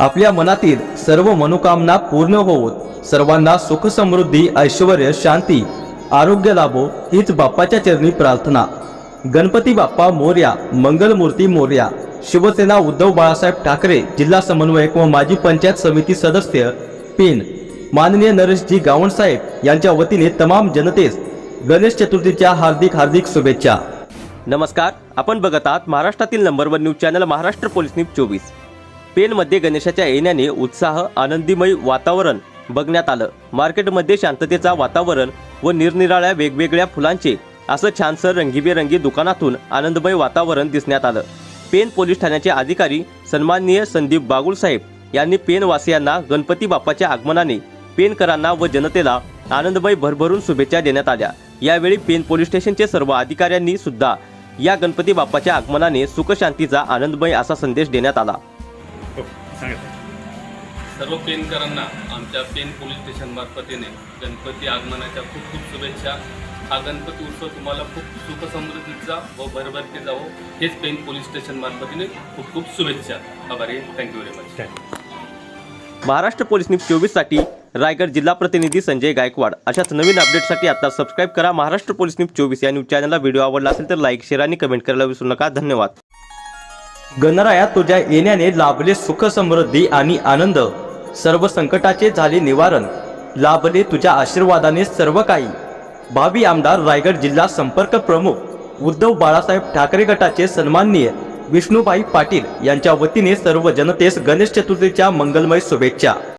आपल्या मनातील सर्व मनोकामना पूर्ण होवोत सर्वांना सुख समृद्धी ऐश्वर शांती आरोग्य लाभो हीच बाप्पाच्या चरणी प्रार्थना. गणपती बाप्पा मोर्या मंगलमूर्ती मोर्या शिवसेना उद्धव बाळासाहेब ठाकरे जिल्हा समन्वयक व माजी पंचायत समिती सदस्य पिन माननीय नरेशजी गावणसाहेब यांच्या वतीने तमाम जनतेस गणेश चतुर्थीच्या हार्दिक हार्दिक शुभेच्छा. नमस्कार आपण बघत आहात महाराष्ट्रातील number one news channel Maharashtra police news चोवीस. पेनमध्ये गणेशाच्या येण्याने उत्साह आनंदीमय वातावरण बघण्यात आलं. मार्केटमध्ये शांततेचा वातावरण व निरनिराळ्या वेगवेगळ्या फुलांचे असं छानसं रंगीबेरंगी दुकानातून आनंदमय वातावरण दिसण्यात आलं. पेन पोलीस ठाण्याचे अधिकारी सन्माननीय संदीप बागुल साहेब यांनी पेनवासियांना गणपती बाप्पाच्या आगमनाने पेनकरांना व जनतेला आनंदमय भरभरून शुभेच्छा देण्यात आल्या. यावेळी पेन पोलीस स्टेशनचे सर्व अधिकाऱ्यांनी सुद्धा या गणपती बाप्पाच्या आगमनाने सुखशांतीचा आनंदमय असा संदेश देण्यात आला. सांगा सर्व पेनकरांना आमच्या पेन पोलीस स्टेशन मार्फतीने गणपती आगमनाच्या खूप खूप शुभेच्छा. हा गणपती उत्सव तुम्हाला खूप सुख समृद्धीचा व भरभरती जावो. हेच पेन पोलीस स्टेशन मार्फतीने खूप खूप शुभेच्छा. आभारी thank you very much Maharashtra police news चोवीससाठी रायगड जिल्हा प्रतिनिधी संजय गायकवाड. अशाच नवीन अपडेटसाठी आता सबस्क्राईब करा. महाराष्ट्र पोलीस न्यूज चोवीस या न्यूज चॅनलला व्हिडिओ आवडला असेल तर लाईक शेअर आणि कमेंट करायला विसरू नका. धन्यवाद. गणराया तुझ्या येण्याने लाभले सुख समृद्धी आणि आनंद. सर्व संकटाचे झाले निवारण. लाभले तुझ्या आशीर्वादाने सर्व काही. भावी आमदार रायगड जिल्हा संपर्क प्रमुख उद्धव बाळासाहेब ठाकरे गटाचे सन्माननीय विष्णुभाई पाटील यांच्या वतीने सर्व जनतेस गणेश चतुर्थीच्या मंगलमय शुभेच्छा.